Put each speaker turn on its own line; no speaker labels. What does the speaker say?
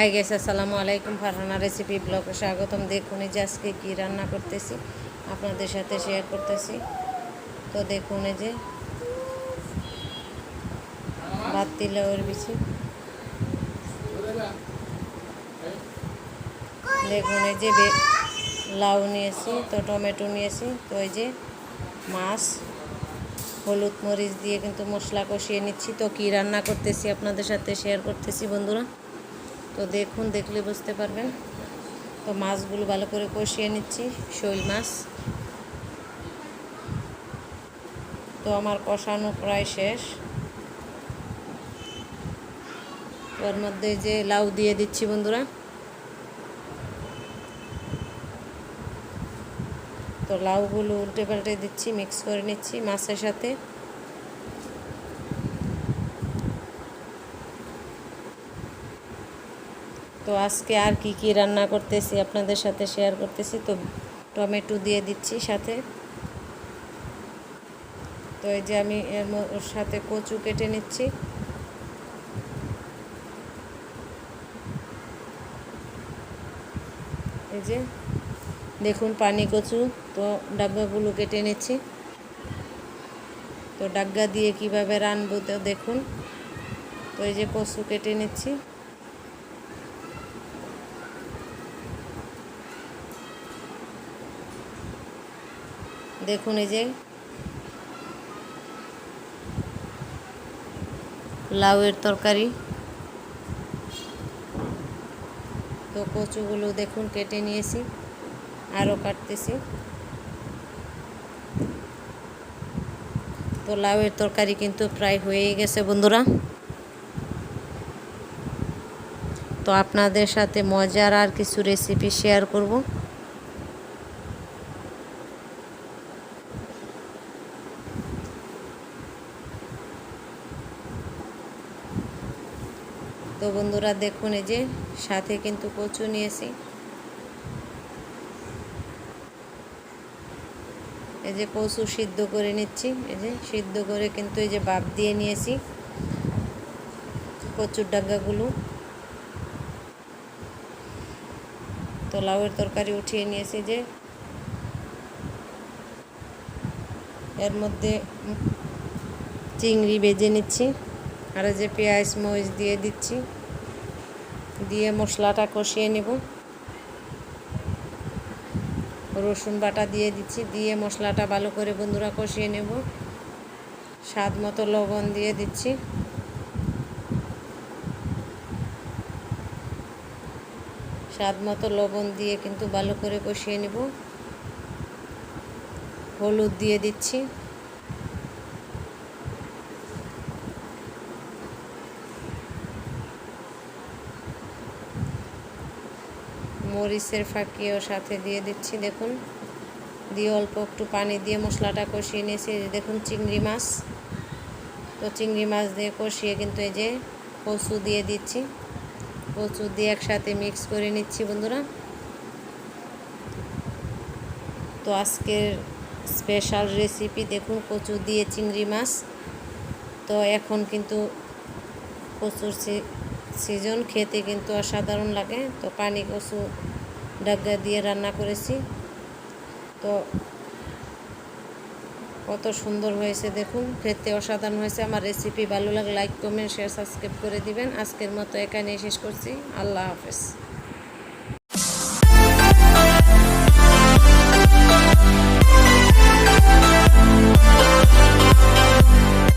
High guess আসসালামু আলাইকুম। Farhana recipe ব্লগে স্বাগতম। দেখুন যে আজকে কী রান্না করতেছি, আপনাদের সাথে শেয়ার করতেছি। তো দেখুন এই যে ভাত ওর বিচি। দেখুন এই যে লাউ নিয়েছি, তো টমেটো নিয়েছি, তো এই যে মাছ, হলুদ মরিচ দিয়ে কিন্তু মশলা কষিয়ে নিচ্ছি। তো কী রান্না করতেছি, আপনাদের সাথে শেয়ার করতেছি বন্ধুরা। তো দেখুন, দেখলে বুঝতে পারবেন। তো মাছগুলো ভালো করে কষিয়ে নিচ্ছি, শৈল মাছ। তো আমার কষানো প্রায় শেষ। ওর মধ্যে যে লাউ দিয়ে দিচ্ছি বন্ধুরা। তো লাউগুলো উল্টে পাল্টে দিচ্ছি, মিক্স করে নিচ্ছি মাছের সাথে। তো আজকে আর কি কি রান্না করতেছি, আপনাদের সাথে শেয়ার করতেছি। তো টমেটো দিয়ে দিচ্ছি সাথে। তো এই যে আমি এর সাথে কচু কেটে নিচ্ছি। এই যে, দেখুন পানি কচু, তো ডাব্বাগুলো কেটে নিচ্ছি। তো ডাগ্গা দিয়ে কীভাবে রানবো তো দেখুন। তো এই যে কচু কেটে নিচ্ছি। দেখুন এই যে। লাউয়ের তরকারি। তো কচুগুলো দেখুন কেটে নিয়েছি, আরও কাটতেছি। তো লাউয়ের তরকারি কিন্তু প্রায় হয়েই গেছে বন্ধুরা। তো আপনাদের সাথে মজার আর কিছু রেসিপি শেয়ার করব। তো বন্ধুরা দেখুন এই যে সাথে কিন্তু কচু নিয়েছি। এই যে কচু সিদ্ধ করে নিচ্ছি। এই যে সিদ্ধ করে কিন্তু এই যে বাপ দিয়ে নিয়েছি কচুর ডাঙ্গাগুলো। তো লাউয়ের তরকারি উঠিয়ে নিয়েছি যে এর মধ্যে চিংড়ি বেজে নিচ্ছি। আর যে পেঁয়াজ, মরিচ দিয়ে দিচ্ছি। দিয়ে মশলাটা কষিয়ে নেব। রসুন বাটা দিয়ে দিচ্ছি। দিয়ে মশলাটা ভালো করে বন্ধুরা কষিয়ে নেব। স্বাদ মতো লবণ দিয়ে দিচ্ছি। স্বাদ মতো লবণ দিয়ে কিন্তু ভালো করে কষিয়ে নেব। হলুদ দিয়ে দিচ্ছি। মরিচের ফাঁকিও সাথে দিয়ে দিচ্ছি, দেখুন। দিয়ে অল্প একটু পানি দিয়ে মশলাটা কষিয়ে নিয়েছি দেখুন চিংড়ি মাছ। তো চিংড়ি মাছ দিয়ে কষিয়ে কিন্তু এই যে কচু দিয়ে দিচ্ছি। কচু দিয়ে একসাথে মিক্স করে নিচ্ছি বন্ধুরা। তো আজকের স্পেশাল রেসিপি, দেখুন কচু দিয়ে চিংড়ি মাছ। তো এখন কিন্তু কচুর সিজন খেতে কিন্তু অসাধারণ লাগে। তো পানি, কচু ডাগা দিয়ে রান্না করেছি। তো কত সুন্দর হয়েছে দেখুন, খেতে অসাধারণ হয়েছে। আমার রেসিপি ভালো লাগে লাইক কমেন্ট শেয়ার সাবস্ক্রাইব করে দিবেন। আজকের মতো এখানেই শেষ করছি। আল্লাহ হাফেজ।